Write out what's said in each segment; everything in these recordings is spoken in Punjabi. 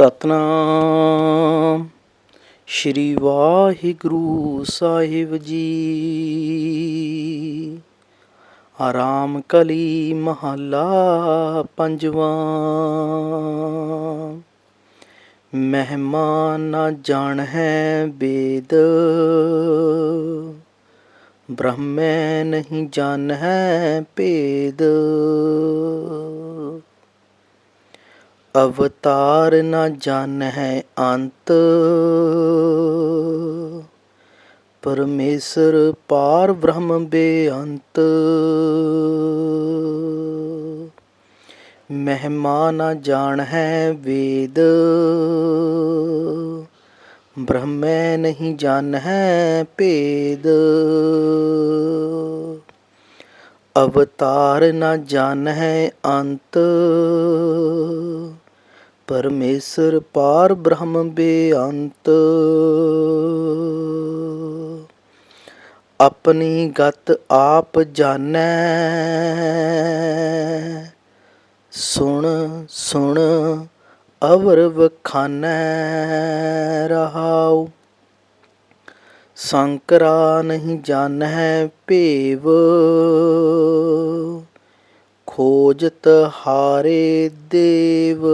ਸਤਨਾਮ। ਸ਼੍ਰੀ ਵਾਹਿਗੁਰੂ ਸਾਹਿਬ ਜੀ। ਆਰਾਮ ਕਲੀ ਮਹੱਲਾ ਪੰਜਵਾਂ। ਮਹਿਮਾਨ ਨਾ ਜਾਣ ਹੈ ਬੇਦ। ਬ੍ਰਹਮੈ ਨਹੀਂ ਜਾਣ ਹੈ ਭੇਦ। ਅਵਤਾਰ ਨਾ ਜਾਣ ਹੈ ਅੰਤ। ਪਰਮੇਸ਼ਰ ਪਾਰ ਬ੍ਰਹਮ ਬੇਅੰਤ। ਮਹਿਮਾ ਨਾ ਜਾਣ ਹੈ ਵੇਦ। ਬ੍ਰਹਮੈ ਨਹੀਂ ਜਾਣ ਹੈ ਭੇਦ। ਅਵਤਾਰ ਨਾ ਜਾਣ ਹੈ ਅੰਤ। ਪਰਮੇਸ਼ਰ ਪਾਰ ਬ੍ਰਹਮ ਬੇਅੰਤ। ਆਪਣੀ ਗਤ ਆਪ ਜਾਣੈ। ਸੁਣ ਸੁਣ, ਅਵਰ ਵਖਾਨੈ ਰਹਾਉ। ਸੰਕਰਾ ਨਹੀਂ ਜਾਣੈ ਭੇਵ। ਖੋਜਤ ਹਾਰੇ ਦੇਵ।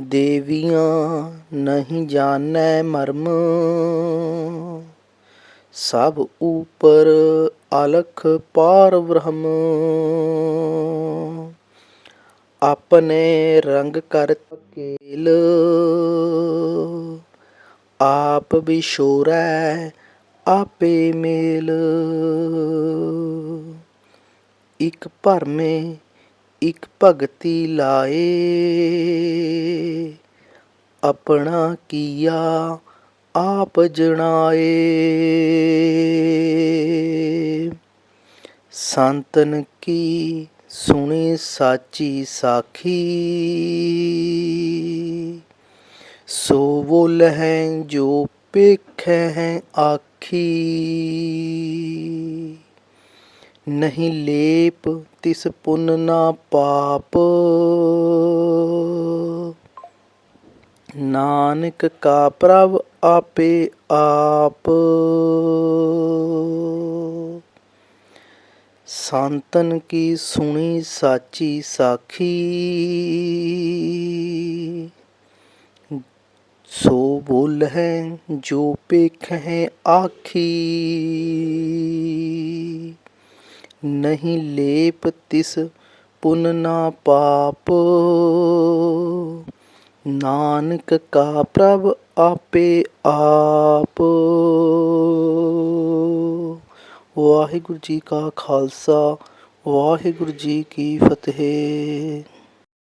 ਦੇਵੀਆਂ ਨਹੀਂ ਜਾਣੈ ਮਰਮ। ਸਭ ਉਪਰ ਅਲਖ ਪਾਰ ਬ੍ਰਹਮ। ਆਪਣੇ ਰੰਗ ਕਰ ਤਕੇਲ ਆਪ ਵਿਸ਼ੋਰੈ ਆਪੇ ਮੇਲ। ਇਕ ਭਰਮੇ ਇਕ ਭਗਤੀ ਲਾਏ ਆਪਣਾ ਕੀਆ ਆਪ ਜਣਾਏ ਸੰਤਨ ਕੀ ਸੁਣੀ ਸਾਚੀ ਸਾਖੀ ਸੋ ਬੋਲ ਹੈ ਜੋ ਪੇਖੈ ਹੈ ਆਖੀ ਨਹੀਂ ਲੇਪ ਤਿਸ ਪੁੰਨ ਨਾ ਪਾਪ ਨਾਨਕ ਕਾ ਪ੍ਰਭ ਆਪੇ ਆਪ ਸੰਤਨ ਕੀ ਸੁਣੀ ਸਾਚੀ ਸਾਖੀ ਸੋ ਬੋਲ ਹੈ ਜੋ ਪੇਖ ਹੈ ਆਖੀ ਨਹੀਂ ਲੇਪ ਤਿਸ ਪੁੰਨ ਨਾ ਪਾਪ। ਨਾਨਕ ਕਾ ਪ੍ਰਭ ਆਪੇ ਆਪ। ਵਾਹਿਗੁਰੂ ਜੀ ਕਾ ਖਾਲਸਾ, ਵਾਹਿਗੁਰੂ ਜੀ ਕੀ ਫਤਿਹ।